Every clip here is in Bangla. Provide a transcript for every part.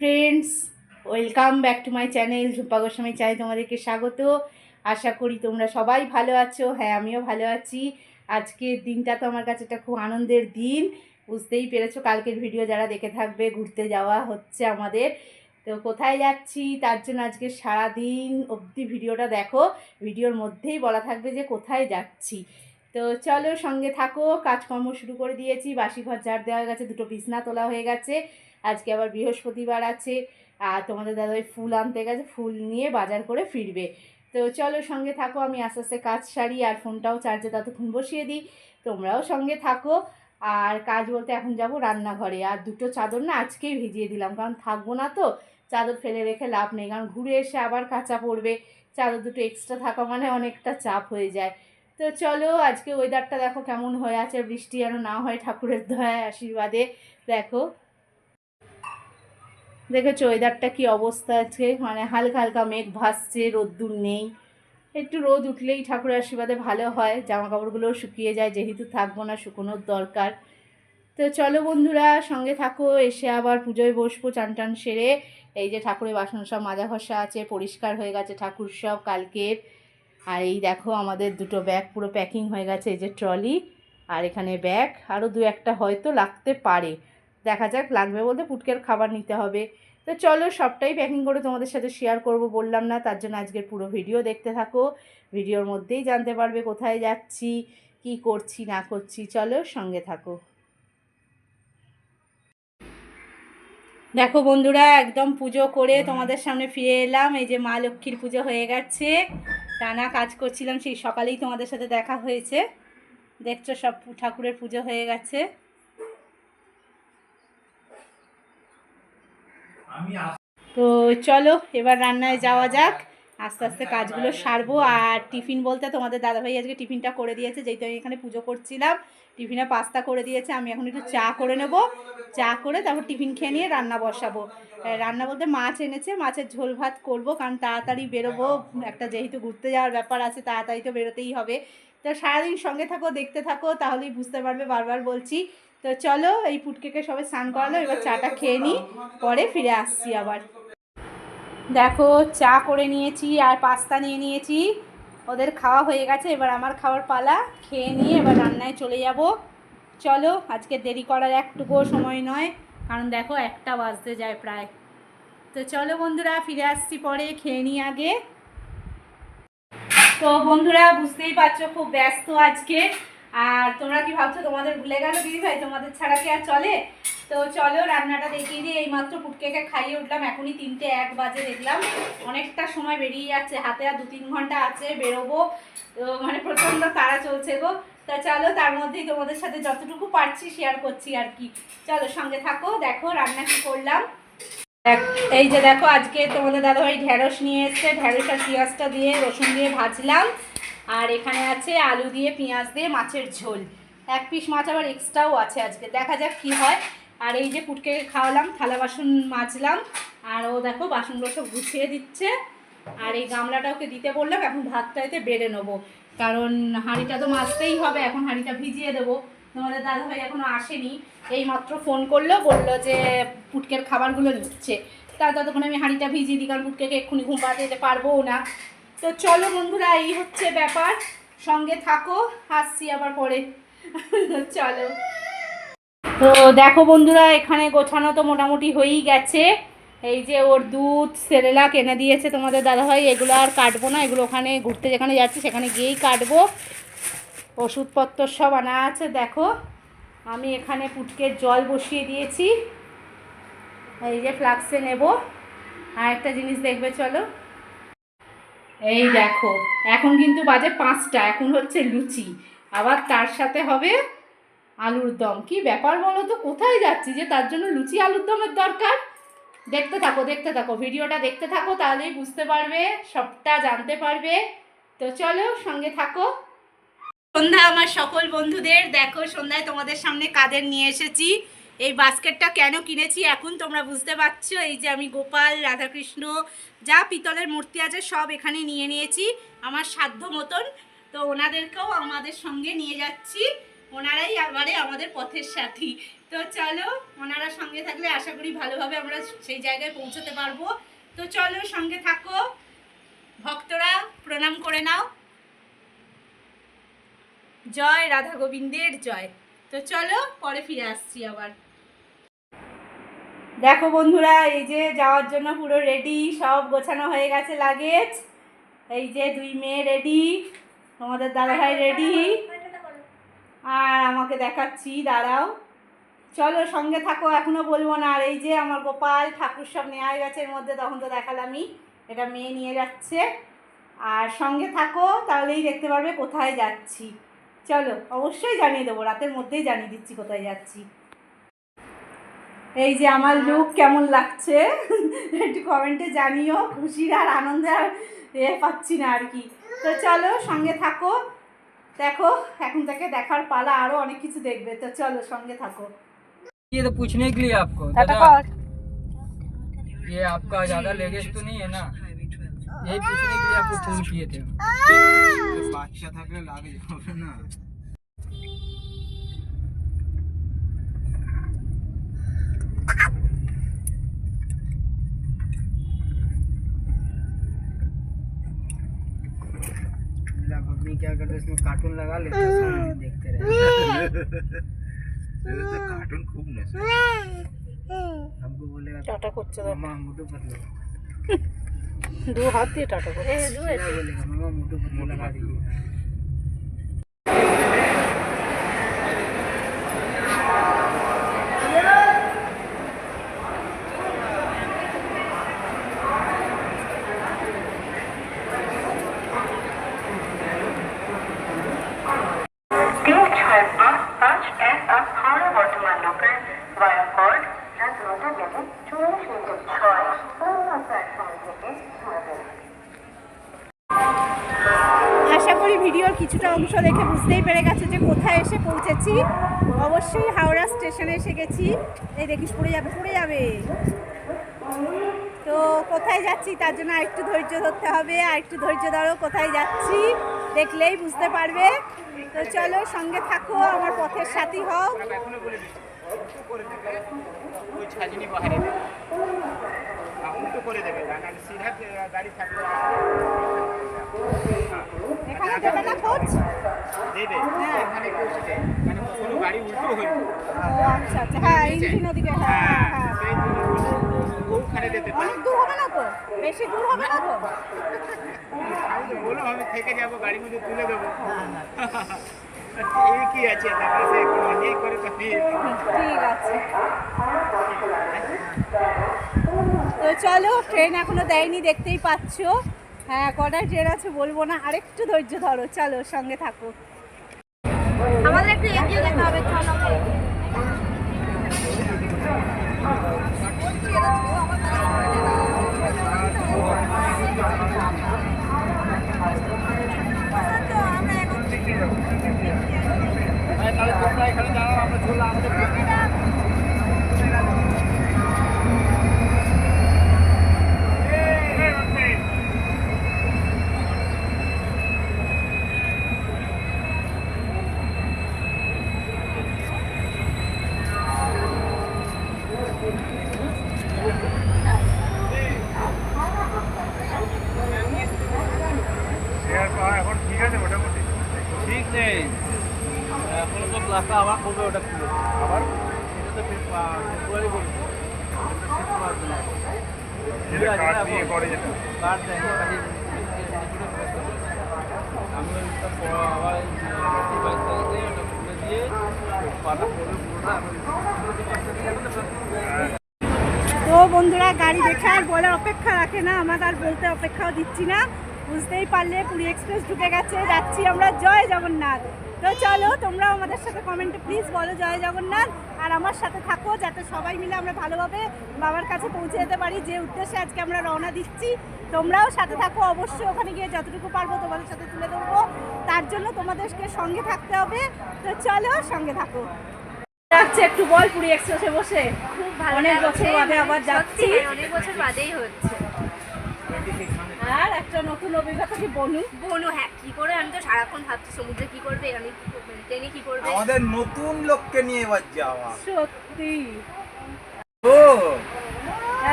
Friends welcome back to my channel Jhumpa Goswami চাই তোমাদেরকে স্বাগত আশা করি তোমরা সবাই ভালো আছো। হ্যাঁ আমিও ভালো আছি। আজকের দিনটা তো আমার কাছে একটা খুব আনন্দের দিন। বুঝতেই পেরেছ, কালকের ভিডিও যারা দেখে থাকবে, ঘুরতে যাওয়া হচ্ছে আমাদের। তো কোথায় যাচ্ছি? তার জন্য আজকে সারাদিন অবধি ভিডিওটা দেখো। ভিডিওর মধ্যেই বলা থাকবে যে কোথায় যাচ্ছি। তো চলো সঙ্গে থাকো, কাজকর্ম শুরু করে দিয়েছি। বাসি ঘর ঝাড় দেওয়া হয়ে গেছে, দুটো বিছনা তোলা হয়ে গেছে। আজকে আবার বৃহস্পতিবার আছে। আর তোমাদের দাদাই ফুল আনতে গেছে, ফুল নিয়ে বাজার করে ফিরবে। তো চলো সঙ্গে থাকো, আমি আস্তে আস্তে কাজ সারি, আর ফোনটাও চার্জে ততক্ষণ বসিয়ে দিই। তোমরাও সঙ্গে থাকো। আর কাজ বলতে এখন যাব রান্নাঘরে। আর দুটো চাদর না আজকেই ভিজিয়ে দিলাম, কারণ থাকব না তো। চাদর ফেলে রেখে লাভ নেই, কারণ ঘুরে এসে আবার কাঁচা পড়বে। চাদর দুটো এক্সট্রা থাকা মানে অনেকটা চাপ হয়ে যায়। তো চলো আজকে ওয়েদারটা দেখো কেমন হয়ে আছে, বৃষ্টি যেন না হয় ঠাকুরের দয়ায়, আশীর্বাদে। দেখো দেখেছ ওয়েদারটা কি অবস্থা আছে? মানে হালকা হালকা মেঘ ভাসছে, রোদ্দুর নেই। একটু রোদ উঠলেই ঠাকুরের আশীর্বাদে ভালো হয় জামা কাপড়গুলোও শুকিয়ে যায়, যেহেতু থাকব না, শুকোনোর দরকার। তো চলো বন্ধুরা, সঙ্গে থাকো, এসে আবার পুজোয় বসবো, চান টান সেরে। এই যে ঠাকুরের বাসন সব মাজা ঘষা আছে, পরিষ্কার হয়ে গেছে ঠাকুর সব কালকের। আর এই দেখো, আমাদের দুটো ব্যাগ পুরো প্যাকিং হয়ে গেছে, এই যে ট্রলি আর এখানে ব্যাগ আরও দু একটা হয়তো লাগতে পারে। দেখা যাক লাগবে বলতে পুটকের খাবার নিতে হবে। তো চলো সবটাই প্যাকিং করে তোমাদের সাথে শেয়ার করব বললাম না তার জন্য আজকের পুরো ভিডিও দেখতে থাকো। ভিডিওর মধ্যেই জানতে পারবে কোথায় যাচ্ছি কি করছি না করছি চলো সঙ্গে থাকো। দেখো বন্ধুরা একদম পুজো করে তোমাদের সামনে ফিরে এলাম। এই যে মা লক্ষ্মীর পুজো হয়ে গেছে। টানা কাজ করছিলাম সেই সকালেই তোমাদের সাথে দেখা হয়েছে। দেখছ সব ঠাকুরের পুজো হয়ে গেছে। তো চলো, এবার রান্নায় যাওয়া যাক। আস্তে আস্তে কাজগুলো সারবো। আর টিফিন বলতে তোমাদের দাদাভাই আজকে টিফিনটা করে দিয়েছে, যেহেতু আমি এখানে পুজো করছিলাম। টিফিনে পাস্তা করে দিয়েছে, আমি এখন একটু চা করে নেব। চা করে তারপর টিফিন খেয়ে নিয়ে রান্না বসাবো। রান্না বলতে মাছ এনেছে, মাছের ঝোল ভাত করব, কারণ তাড়াতাড়ি বেরোবো। একটা যেহেতু ঘুরতে যাওয়ার ব্যাপার আছে, তাড়াতাড়ি তো বেরোতেই হবে। তো সারাদিন সঙ্গে থাকো, দেখতে থাকো, তাহলেই বুঝতে পারবে, বারবার বলছি। তো চলো, এই পুটকেকে সবাই স্নান করালো, এবার চাটা খেয়ে নিই পরে ফিরে আসছি আবার। দেখো, চা করে নিয়েছি আর পাস্তা নিয়ে নিয়েছি। ওদের খাওয়া হয়ে গেছে, এবার আমার খাওয়ার পালা, খেয়ে নিয়ে এবার রান্নায় চলে যাব। চলো, আজকে দেরি করার একটুকুও সময় নয়, কারণ দেখো একটা বাজতে যায় প্রায়। তো চলো বন্ধুরা, ফিরে আসছি পরে, খেয়ে নিই আগে। তো বন্ধুরা, বুঝতেই পারছ, খুব ব্যস্ত আজকে। আর তোমরা কি ভাবছ, তোমাদের ভুলে গেল দিদি ভাই? তোমাদের ছাড়া কি আর চলে? তো চলো, রান্নাটা দেখিয়ে দিয়ে এই মাত্র পুটকেকে খাইয়ে উঠলাম। এখনই তিনটে এক বাজে দেখলাম। অনেকটা সময় বেরিয়ে যাচ্ছে। হাতে আর দু তিন ঘণ্টা আছে, বেরোবো। মানে প্রচণ্ড তাড়া চলছে গো। তা চলো, তার মধ্যেই তোমাদের সাথে যতটুকু পারছি শেয়ার করছি আর কি। চলো, সঙ্গে থাকো। দেখো, রান্না কি করলাম। এই যে দেখো, আজকে তোমাদের দাদাভাই ঢ্যাঁড়স নিয়ে এসছে। ঢ্যাঁড়স আর পেঁয়াজটা দিয়ে রসুন দিয়ে ভাজলাম। আর এখানে আছে আলু দিয়ে, পেঁয়াজ দিয়ে, মাছের ঝোল। এক পিস মাছ আবার এক্সট্রাও আছে আজকে। দেখা যাক কি হয়। আর এই যে পুটকে খাওয়ালাম, থালা বাসন মাজলাম। আর ও দেখো, বাসনগুলো সব গুছিয়ে দিচ্ছে। আর এই গামলাটা ওকে দিতে বললাম, এখন ভাতটা এতে বেড়ে নেব। কারণ হাঁড়িটা তো মাজতেই হবে, এখন হাঁড়িটা ভিজিয়ে দেবো। তোমাদের দাদাভাই এখনও আসেনি এই মাত্র ফোন করল, বলল যে পুটকের খাবারগুলো নিচ্ছে। তা ততক্ষণ আমি হাঁড়িটা ভিজিয়ে দিই, কারণ পুটকেকে এক্ষুনি ঘুম পাড়াতে যেতে পারব না। তো চলো বন্ধুরা, এই হচ্ছে ব্যাপার। সঙ্গে থাকো আসছি আবার পরে। চলো। তো দেখো বন্ধুরা, এখানে গোছানো তো মোটামুটি হয়েই গেছে। এই যে ওর দুধ সেরেলাক এনে দিয়েছে তোমাদের দাদাভাই। এগুলো আর কাটবো না, এগুলো ওখানে ঘুরতে যেখানে যাচ্ছি, সেখানে গিয়েই কাটবো। ওষুধপত্র সব আনা আছে, দেখো। আমি এখানে পুটকের জল বসিয়ে দিয়েছি। এই যে ফ্লাক্সে নেব। আর একটা জিনিস দেখবে, চলো। এই দেখো, এখন কিন্তু বাজে পাঁচটা, এখন হচ্ছে লুচি। আবার তার সাথে হবে আলুর দম। কি ব্যাপার বলো তো? কোথায় যাচ্ছি যে তার জন্য লুচি আলুর দমের দরকার? দেখতে থাকো দেখতে থাকো। ভিডিওটা দেখতে থাকো, তাহলেই বুঝতে পারবে, সবটা জানতে পারবে। তো চলো সঙ্গে থাকো। সন্ধ্যা, আমার সকল বন্ধুদের। দেখো, সন্ধ্যায় তোমাদের সামনে কাদের নিয়ে এসেছি। এই বাস্কেটটা কেন কিনেছি এখন তোমরা বুঝতে পারছ? এই যে আমি গোপাল, রাধাকৃষ্ণ, যা পিতলের মূর্তি আছে সব এখানে নিয়ে নিয়েছি আমার সাধ্য মতন। তো ওনাদেরকেও আমাদের সঙ্গে নিয়ে যাচ্ছি। ওনারাই আবারে আমাদের পথের সাথী। তো চলো, ওনারা সঙ্গে থাকলে আশা করি ভালোভাবে আমরা সেই জায়গায় পৌঁছতে পারব। তো চলো সঙ্গে থাকো। ভক্তরা, প্রণাম করে নাও। জয় রাধা গোবিন্দের জয়। তো চলো পরে ফিরে আসছি আবার। দেখো বন্ধুরা এই যে যাওয়ার জন্য পুরো রেডি সব গোছানো হয়ে গেছে লাগেজ এই যে দুই মেয়ে রেডি তোমাদের দাদাভাই রেডি আর আমাকে দেখাচ্ছি দাঁড়াও। চলো সঙ্গে থাকো এখনও বলব না। আর এই যে আমার গোপাল ঠাকুর সব নেওয়া হয়ে গেছে এর মধ্যে তখন তো দেখালামই। এটা মেয়ে নিয়ে যাচ্ছে। আর সঙ্গে থাকো তাহলেই দেখতে পারবে কোথায় যাচ্ছি। চলো অবশ্যই জানিয়ে দেবো রাতের মধ্যেই জানিয়ে দিচ্ছি কোথায় যাচ্ছি এই যে আমার লুক কেমন লাগছে একটু কমেন্টে জানিও খুশির আর আনন্দে আর এ পাচ্ছি না আর কি তো চলো সঙ্গে থাকো দেখো এখন থেকে দেখার পালা আরো অনেক কিছু দেখবে তো চলো সঙ্গে থাকো ये तो पूछने के लिए आपको টাটা दादा কর ये आपका ज्यादा लगेज तो नहीं है ना यही पूछने के लिए आपको फोन किए थे বাচ্চা থাকলে লাগে হবে না मेरा मम्मी क्या करते इसमें कार्टून लगा लेते हैं, सामने देखते रहे তো কার্টুন খুব নেশা हमको बोलेगा টাটা করছে मामा मोटू पतलू দু হাত দিয়ে টাটা করছে। স্টেশনে এসে গেছি। এই দেখিস, পড়ে যাবে পড়ে যাবে। তো কোথায় যাচ্ছি তার জন্য আরেকটু ধৈর্য ধরতে হবে আর একটু ধৈর্য ধরো, কোথায় যাচ্ছি দেখলেই বুঝতে পারবে। তো চলো সঙ্গে থাকো, আমার পথের সাথী হও। করে দেবে গাড়ি এখানে দেবে না খোঁজ দেবে। এখানে পৌঁছে দেয় মানে কোনো গাড়ি উল্টো হয়ে ও আচ্ছা আচ্ছা। হ্যাঁ ইঞ্জিন ওদিকে হ্যাঁ হ্যাঁ হ্যাঁ। সেই জন্য ওখানে যেতে পারে। অনেক দূর হবে না তো? বেশি দূর হবে না তো? আমি আমি থেকে যাব গাড়ির মধ্যে তুলে দেবো। এই কি আছে তারপরে সে কোনো ইয়ে করে তো ঠিক আছে। তো চলো ট্রেন এখনও দেয়নি দেখতেই পাচ্ছ। হ্যাঁ কটায় ট্রেন আছে বলব না, আরেকটু ধৈর্য ধরো, চলো, সঙ্গে থাকো। আমাদের একটু এগিয়ে যেতে হবে দাঁড়াও, আমরা চললাম আমাদের এখন ঠিক আছে মোটামুটি ঠিক নেই এখনও তো ক্লাসটা আবার করবে ওটা খুলে আবার এটা তো ফেব্রুয়ারি করবে যেটা কার্ড দিয়ে করে যেটা কার্ড দেয় না, কাজে আমি ওইটা প- আবার এই বাইশ তারিখে ওটা খুলে দিয়ে পাটা পড়বে পুরোটা আমি তো বন্ধুরা, গাড়ি দেখে আর বলার অপেক্ষা রাখে না। আমার আর বলতে অপেক্ষাও দিচ্ছি না। বুঝতেই পারলে পুরী এক্সপ্রেস ঢুকে গেছে। যাচ্ছি আমরা জয় জগন্নাথ। তো চলো, তোমরাও আমাদের সাথে কমেন্টে প্লিজ বলো জয় জগন্নাথ। আর আমার সাথে থাকো, যাতে সবাই মিলে আমরা ভালোভাবে বাবার কাছে পৌঁছে যেতে পারি। যে উদ্দেশ্যে আজকে আমরা রওনা দিচ্ছি, তোমরাও সাথে থাকো। অবশ্যই ওখানে গিয়ে যতটুকু পারব তোমাদের সাথে তুলে ধরবো। তার জন্য তোমাদেরকে সঙ্গে থাকতে হবে। তো চলো সঙ্গে থাকো। যাচ্ছে একটু বল পুরী এক্সপ্রেসে বসে। খুব ভালো অনেক বছর বাদে আবার যাচ্ছি। অনেক বছর বাদেই হচ্ছে। আর একটা নতুন অভিজ্ঞতা কি বনু? বনু হ্যাঁ কি করে? আমি তো সারাক্ষণ ভাবছি সমুদ্রে কি করবে আমি কি করবে ট্রেনে কি করবে? আমাদের নতুন লোককে নিয়ে এবার যাওয়া। সত্যি। ও!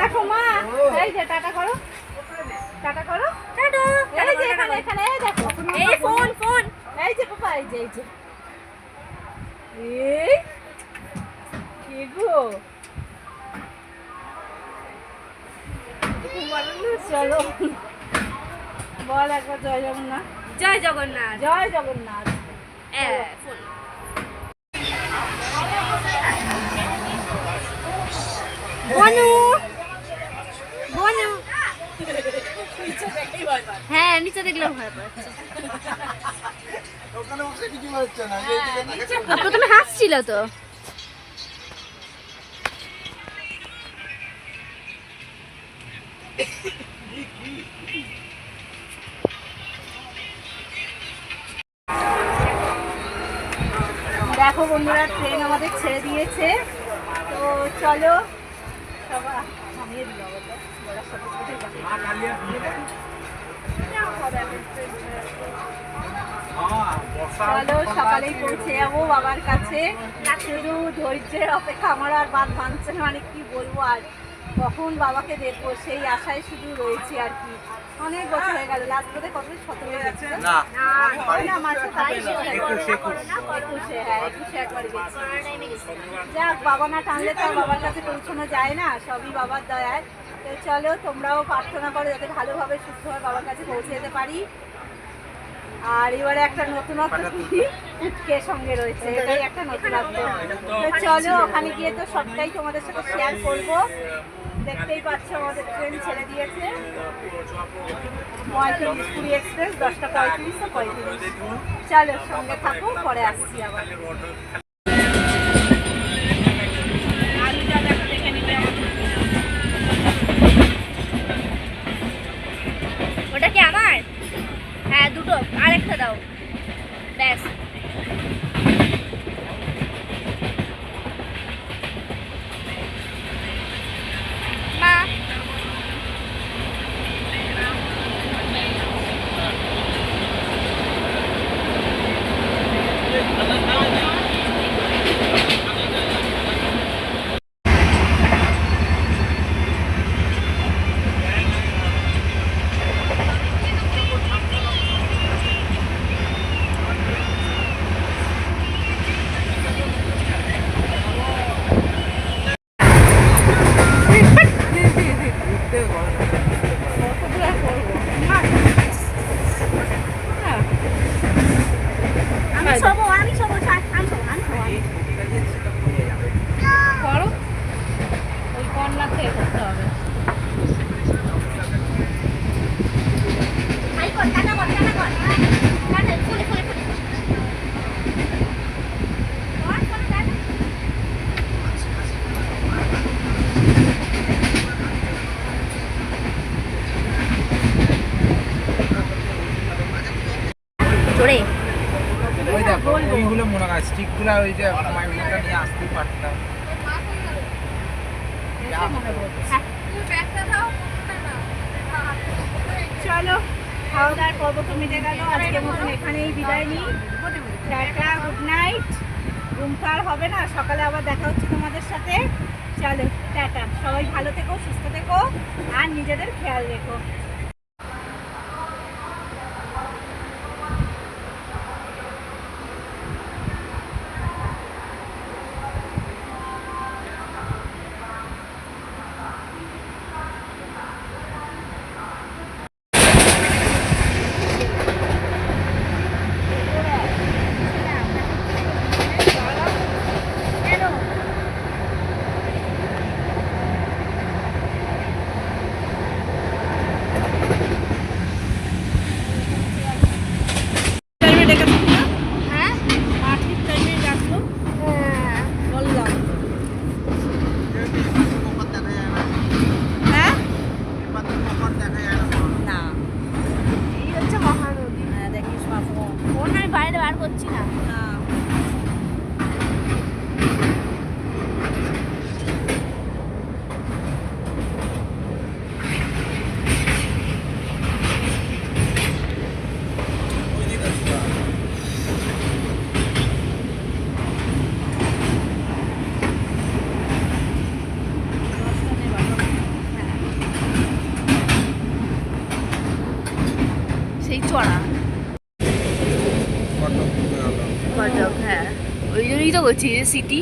দেখো মা এই যে টাটা করো। টাটা করো টাটা এই যে এখানে এখানে এই দেখো এই ফোন ফোন এই যে এই যে এই যে গো চলো। বল একবার জয় জগন্নাথ। জয় জগন্নাথ। জয় জগন্নাথ। হ্যাঁ ফোন বনু। বনু। হ্যাঁ নিচে দেখলে ভয় পাচ্ছে। প্রথমে হাসছিল তো। দেখো বন্ধুরা ট্রেন আমাদের ছেড়ে দিয়েছে। তো চলো সবাই চলো সকালেই পৌঁছে যাব বাবার কাছে। শুধু ধৈর্যের অপেক্ষা আমার আর বাদ ভাঙছে না। মানে কি বলব আর? কখন বাবাকে দেখব? সেই আশায় শুধু রয়েছি আর কি। অনেক বছর হয়ে গেল। লাস্ট বোধে কত সতেরো হয়ে গেছে না। হয় মাঝে একুশ। হ্যাঁ একুশে একবার গেছি। যাক বাবা না টানলে তো বাবার কাছে পৌঁছানো যায় না। সবই বাবার দয়ায়। তো চলো তোমরাও প্রার্থনা করো যাতে ভালোভাবে সুস্থভাবে বাবার কাছে পৌঁছে যেতে পারি। আর এবারে একটা নতুনত্ব কি উটকে সঙ্গে রয়েছে এটাই একটা নতুনত্ব। চলো ওখানে গিয়ে তো সবটাই তোমাদের সাথে শেয়ার করব। দেখতেই পাচ্ছ আমাদের ট্রেন ছেড়ে দিয়েছে। পঁয়ত্রিশ কুড়ি এক্সপ্রেস দশটা পঁয়ত্রিশ তো পঁয়ত্রিশ। চলো সঙ্গে থাকো পরে আসছি আবার ওটা কি আমার হ্যাঁ দুটো আরেকটা দাও ব্যাস মা আমি শোবো আমি শোবো ছাড়, আমি শোবো আমি শোবো আমি করো ওই কর্নার থেকে করতে হবে হাই কর টাটা কর টাটা কর টাটা ফুলে ফুলে ফুলে কর কর টাটা জোরে ওই দেখো ওইগুলো মনে হয় স্টিকগুলো ওই যে মাইগুলোটা নিয়ে আসতেই পারতাম। চলো, খাওয়া দাওয়ার পর্ব তো মিটে গেল। আজকের মতন এখানেই বিদায় নিই। টাটা গুড নাইট ঘুম তো আর হবে না, সকালে আবার দেখা হচ্ছে তোমাদের সাথে। চলো, টাটা। সবাই ভালো থেকো, সুস্থ থেকো, আর নিজেদের খেয়াল রেখো। হ্যাঁ যে সিটি